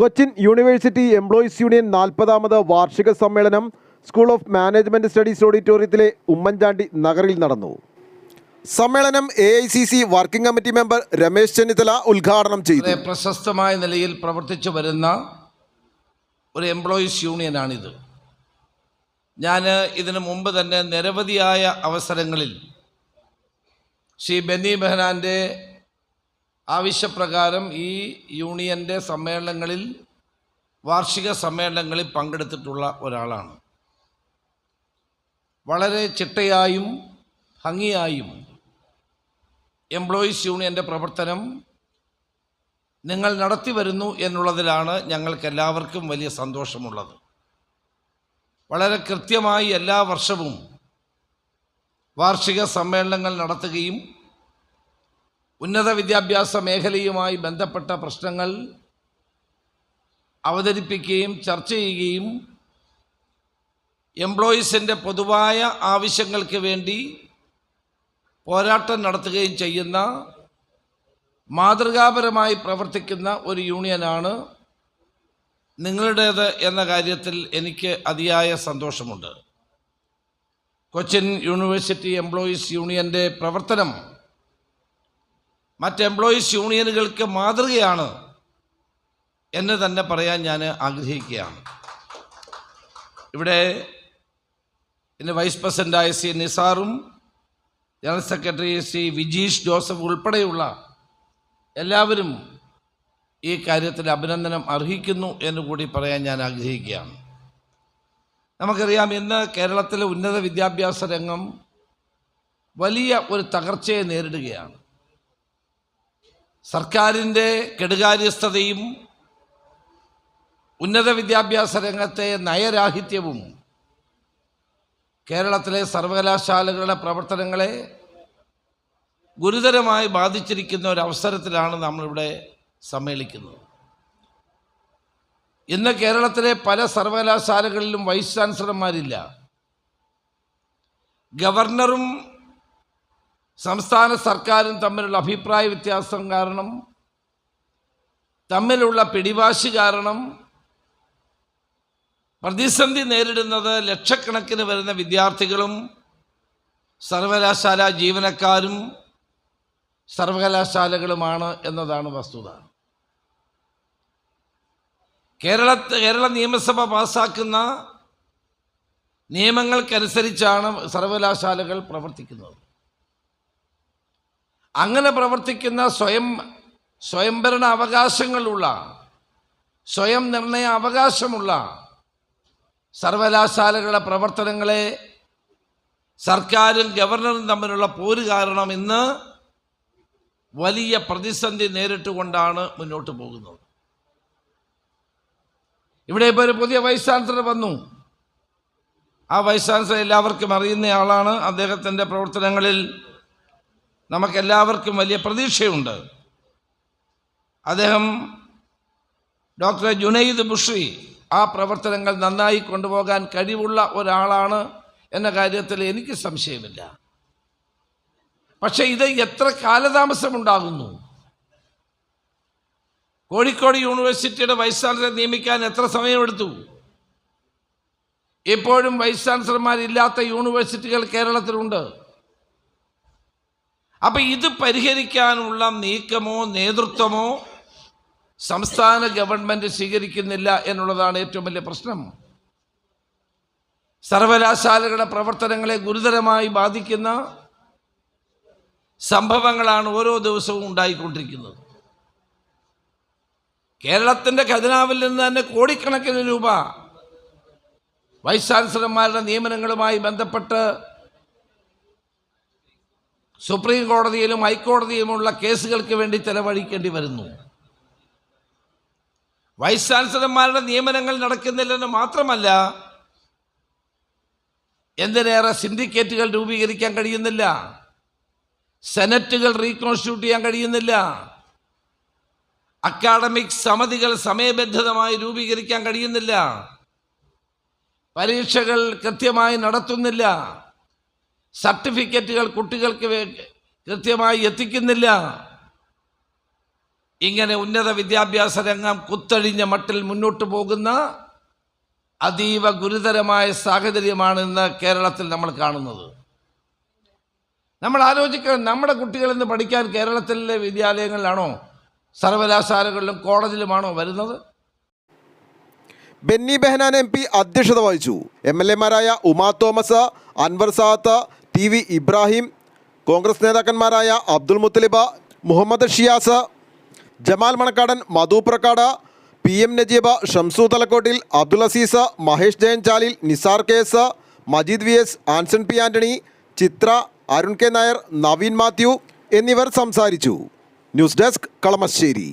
Cochin university employees union നാൽപ്പതാമത് വാർഷിക സമ്മേളനം സ്കൂൾ ഓഫ് മാനേജ്മെന്റ് സ്റ്റഡീസ് ഓഡിറ്റോറിയത്തിലെ ഉമ്മൻചാണ്ടി നഗറിൽ നടന്നു. സമ്മേളനം A I C C working committee member Ramesh Chennithala ഉദ്ഘാടനം ചെയ്തു. പ്രശസ്തമായ നിലയിൽ പ്രവർത്തിച്ചു വരുന്ന ഒരു എംപ്ലോയീസ് യൂണിയനാണിത്. ഞാൻ ഇതിനു മുമ്പ് തന്നെ നിരവധിയായ അവസരങ്ങളിൽ ശ്രീ ബെന്നി ബെഹനാന്റെ ആവശ്യപ്രകാരം ഈ യൂണിയന്റെ സമ്മേളനങ്ങളിൽ വാർഷിക സമ്മേളനങ്ങളിൽ പങ്കെടുത്തിട്ടുള്ള ഒരാളാണ്. വളരെ ചിട്ടയായും ഭംഗിയായും എംപ്ലോയീസ് യൂണിയന്റെ പ്രവർത്തനം നിങ്ങൾ നടത്തി വരുന്നു എന്നുള്ളതിലാണ് ഞങ്ങൾക്ക് എല്ലാവർക്കും വലിയ സന്തോഷമുള്ളത്. വളരെ കൃത്യമായി എല്ലാ വർഷവും വാർഷിക സമ്മേളനങ്ങൾ നടത്തുകയും ഉന്നത വിദ്യാഭ്യാസ മേഖലയുമായി ബന്ധപ്പെട്ട പ്രശ്നങ്ങൾ അവതരിപ്പിക്കുകയും ചർച്ച ചെയ്യുകയും എംപ്ലോയീസിന്റെ പൊതുവായ ആവശ്യങ്ങൾക്ക് വേണ്ടി പോരാട്ടം നടത്തുകയും ചെയ്യുന്ന മാതൃകാപരമായി പ്രവർത്തിക്കുന്ന ഒരു യൂണിയനാണ് നിങ്ങളുടേത് എന്ന കാര്യത്തിൽ എനിക്ക് അതിയായ സന്തോഷമുണ്ട്. കൊച്ചിൻ യൂണിവേഴ്സിറ്റി എംപ്ലോയീസ് യൂണിയന്റെ പ്രവർത്തനം മറ്റ് എംപ്ലോയീസ് യൂണിയനുകൾക്ക് മാതൃകയാണ് എന്ന് തന്നെ പറയാൻ ഞാൻ ആഗ്രഹിക്കുകയാണ്. ഇവിടെ ഇന്ന് വൈസ് പ്രസിഡന്റായ സി നിസാറും ജനറൽ സെക്രട്ടറി ശ്രീ വിജീഷ് ജോസഫ് ഉൾപ്പെടെയുള്ള എല്ലാവരും ഈ കാര്യത്തിൽ അഭിനന്ദനം അർഹിക്കുന്നു എന്ന് കൂടി പറയാൻ ഞാൻ ആഗ്രഹിക്കുകയാണ്. നമുക്കറിയാം ഇന്ന് കേരളത്തിലെ ഉന്നത വിദ്യാഭ്യാസ രംഗം വലിയ ഒരു തകർച്ചയെ നേരിടുകയാണ്. സർക്കാരിന്റെ കെടുകാര്യസ്ഥതയും ഉന്നത വിദ്യാഭ്യാസ രംഗത്തെ നയരാഹിത്യവും കേരളത്തിലെ സർവകലാശാലകളുടെ പ്രവർത്തനങ്ങളെ ഗുരുതരമായി ബാധിച്ചിരിക്കുന്ന ഒരു അവസരത്തിലാണ് നമ്മളിവിടെ സമ്മേളിക്കുന്നത്. ഇന്ന് കേരളത്തിലെ പല സർവകലാശാലകളിലും വൈസ് ചാൻസലർമാരില്ല. ഗവർണറും സംസ്ഥാന സർക്കാരും തമ്മിലുള്ള അഭിപ്രായ വ്യത്യാസം കാരണം തമ്മിലുള്ള പിടിവാശി കാരണം പ്രതിസന്ധി നേരിടുന്നത് ലക്ഷക്കണക്കിന് വരുന്ന വിദ്യാർത്ഥികളും സർവകലാശാല ജീവനക്കാരും സർവകലാശാലകളുമാണ് എന്നതാണ് വസ്തുത. കേരള കേരള നിയമസഭ പാസാക്കുന്ന നിയമങ്ങൾക്കനുസരിച്ചാണ് സർവകലാശാലകൾ പ്രവർത്തിക്കുന്നത്. അങ്ങനെ പ്രവർത്തിക്കുന്ന സ്വയം സ്വയംഭരണ അവകാശങ്ങളുള്ള സ്വയം നിർണയ അവകാശമുള്ള സർവകലാശാലകളുടെ പ്രവർത്തനങ്ങളെ സർക്കാരും ഗവർണറും തമ്മിലുള്ള പോര് കാരണം ഇന്ന് വലിയ പ്രതിസന്ധി നേരിട്ടുകൊണ്ടാണ് മുന്നോട്ട് പോകുന്നത്. ഇവിടെ ഇപ്പോൾ ഒരു പുതിയ വൈസ് ചാൻസലർ വന്നു. ആ വൈസ് ചാൻസലർ എല്ലാവർക്കും അറിയുന്ന ആളാണ്. അദ്ദേഹത്തിന്റെ പ്രവർത്തനങ്ങളിൽ നമുക്കെല്ലാവർക്കും വലിയ പ്രതീക്ഷയുണ്ട്. അദ്ദേഹം ഡോക്ടർ ജുനൈദ് ബുഷ്രി ആ പ്രവർത്തനങ്ങൾ നന്നായി കൊണ്ടുപോകാൻ കഴിവുള്ള ഒരാളാണ് എന്ന കാര്യത്തിൽ എനിക്ക് സംശയമില്ല. പക്ഷേ ഇത് എത്ര കാലതാമസമുണ്ടാകുന്നു? കോഴിക്കോട് യൂണിവേഴ്സിറ്റിയുടെ വൈസ് ചാൻസലറെ നിയമിക്കാൻ എത്ര സമയമെടുത്തു? എപ്പോഴും വൈസ് ചാൻസലർമാരില്ലാത്ത യൂണിവേഴ്സിറ്റികൾ കേരളത്തിലുണ്ട്. അപ്പം ഇത് പരിഹരിക്കാനുള്ള നീക്കമോ നേതൃത്വമോ സംസ്ഥാന ഗവൺമെന്റ് സ്വീകരിക്കുന്നില്ല എന്നുള്ളതാണ് ഏറ്റവും വലിയ പ്രശ്നം. സർവകലാശാലകളുടെ പ്രവർത്തനങ്ങളെ ഗുരുതരമായി ബാധിക്കുന്ന സംഭവങ്ങളാണ് ഓരോ ദിവസവും ഉണ്ടായിക്കൊണ്ടിരിക്കുന്നത്. കേരളത്തിന്റെ ഖജനാവിൽ നിന്ന് തന്നെ കോടിക്കണക്കിന് രൂപ വൈസ് ചാൻസലർമാരുടെ നിയമനങ്ങളുമായി ബന്ധപ്പെട്ട് സുപ്രീം കോടതിയിലും ഹൈക്കോടതിയിലുമുള്ള കേസുകൾക്ക് വേണ്ടി ചെലവഴിക്കേണ്ടി വരുന്നു. വൈസ് ചാൻസലർമാരുടെ നിയമനങ്ങൾ നടക്കുന്നില്ലെന്ന് മാത്രമല്ല എന്തിനേറെ സിൻഡിക്കേറ്റുകൾ രൂപീകരിക്കാൻ കഴിയുന്നില്ല സെനറ്റുകൾ റീകോൺസ്റ്റിറ്റ്യൂട്ട് ചെയ്യാൻ കഴിയുന്നില്ല അക്കാഡമിക് സമിതികൾ സമയബന്ധിതമായി രൂപീകരിക്കാൻ കഴിയുന്നില്ല പരീക്ഷകൾ കൃത്യമായി നടത്തുന്നില്ല സർട്ടിഫിക്കറ്റുകൾ കുട്ടികൾക്ക് കൃത്യമായി എത്തിക്കുന്നില്ല. ഇങ്ങനെ ഉന്നത വിദ്യാഭ്യാസ രംഗം കുത്തഴിഞ്ഞ മട്ടിൽ മുന്നോട്ട് പോകുന്ന അതീവ ഗുരുതരമായ സാഹചര്യമാണ് ഇന്ന് കേരളത്തിൽ നമ്മൾ കാണുന്നത്. നമ്മൾ ആലോചിക്കണം നമ്മുടെ കുട്ടികൾ ഇന്ന് പഠിക്കാൻ കേരളത്തിലെ വിദ്യാലയങ്ങളിലാണോ സർവകലാശാലകളിലും കോളേജിലുമാണോ വരുന്നത്? ബെന്നി ബെഹനാൻ എം പി അധ്യക്ഷത വഹിച്ചു. എം എൽ എമാരായ Uma Thomas Anwar Sadath T V Ibrahim Congress നേതാക്കന്മാരായ Abdul Muthaliba Muhammad Shiyas Jamal Manakkadan Madhu Prakkad P M Najeeba Shamsu Thalakkottil Abdul Azeez Mahesh Jayan Chalil Nisar K S Majeed V S Anson P Antony Chithra Arun K Nair Naveen Mathew എന്നിവർ സംസാരിച്ചു. News desk Kalamassery.